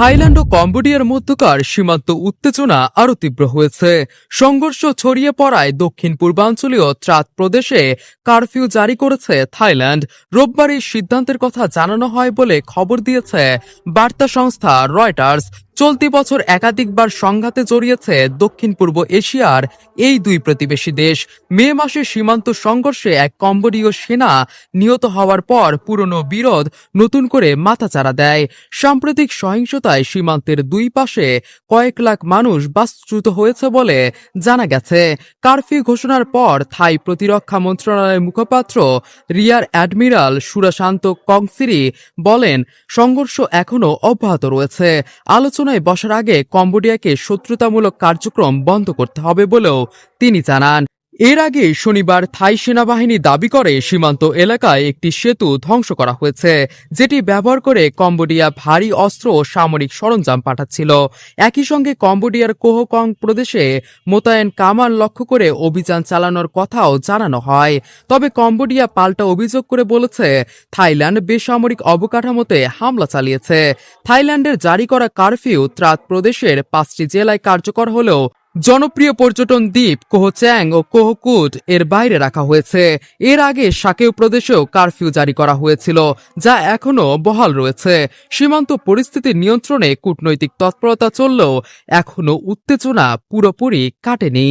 Thailand ও কম্বোডিয়ার মধ্যকার সীমান্ত উত্তেজনা আরও তীব্র হয়েছে। সংঘর্ষ ছড়িয়ে পড়ায় দক্ষিণ পূর্বাঞ্চলীয় ত্রাত প্রদেশে কারফিউ জারি করেছে থাইল্যান্ড। রোববার সিদ্ধান্তের কথা জানানো হয় বলে খবর দিয়েছে বার্তা সংস্থা রয়টার্স। চলতি বছর একাধিকবার সংঘাতে জড়িয়েছে দক্ষিণ পূর্ব এশিয়ার এই দুই প্রতিবেশী দেশ। মে মাসে সীমান্ত সংঘর্ষে এক কম্বোডীয় সেনা নিহত হওয়ার পর পুরনো বিরোধ নতুন করে মাথাচাড়া দেয়। সাম্প্রতিক সহিংসতায় সীমান্তের দুই পাশে কয়েক লাখ মানুষ বাস্তুচ্যুত হয়েছে বলে জানা গেছে। কারফিউ ঘোষণার পর থাই প্রতিরক্ষা মন্ত্রণালয়ের মুখপাত্র রিয়ার অ্যাডমিরাল সুরাশান্ত কংসিরি বলেন, সংঘর্ষ এখনও অব্যাহত রয়েছে। আলোচনায় বসার আগে কম্বোডিয়াকে শত্রুতামূলক কার্যক্রম বন্ধ করতে হবে বলেও তিনি জানান। এর আগে শনিবার থাই সেনাবাহিনী দাবি করে, সীমান্ত এলাকায় একটি সেতু ধ্বংস করা হয়েছে, যেটি ব্যবহার করে কম্বোডিয়া ভারী অস্ত্র ও সামরিক সরঞ্জাম পাঠাচ্ছিল। একই সঙ্গে কম্বোডিয়ার কোহকং প্রদেশে মোতায়েন কামান লক্ষ্য করে অভিযান চালানোর কথাও জানানো হয়। তবে কম্বোডিয়া পাল্টা অভিযোগ করে বলেছে, থাইল্যান্ড বেসামরিক অবকাঠামোতে হামলা চালিয়েছে। থাইল্যান্ডের জারি করা কারফিউ ত্রাত প্রদেশের পাঁচটি জেলায় কার্যকর হলেও জনপ্রিয় পর্যটন দ্বীপ কোহচ্যাং ও কোহকুট এর বাইরে রাখা হয়েছে। এর আগে সাকেউ প্রদেশেও কারফিউ জারি করা হয়েছিল, যা এখনও বহাল রয়েছে। সীমান্ত পরিস্থিতি নিয়ন্ত্রণে কূটনৈতিক তৎপরতা চললেও এখনও উত্তেজনা পুরোপুরি কাটেনি।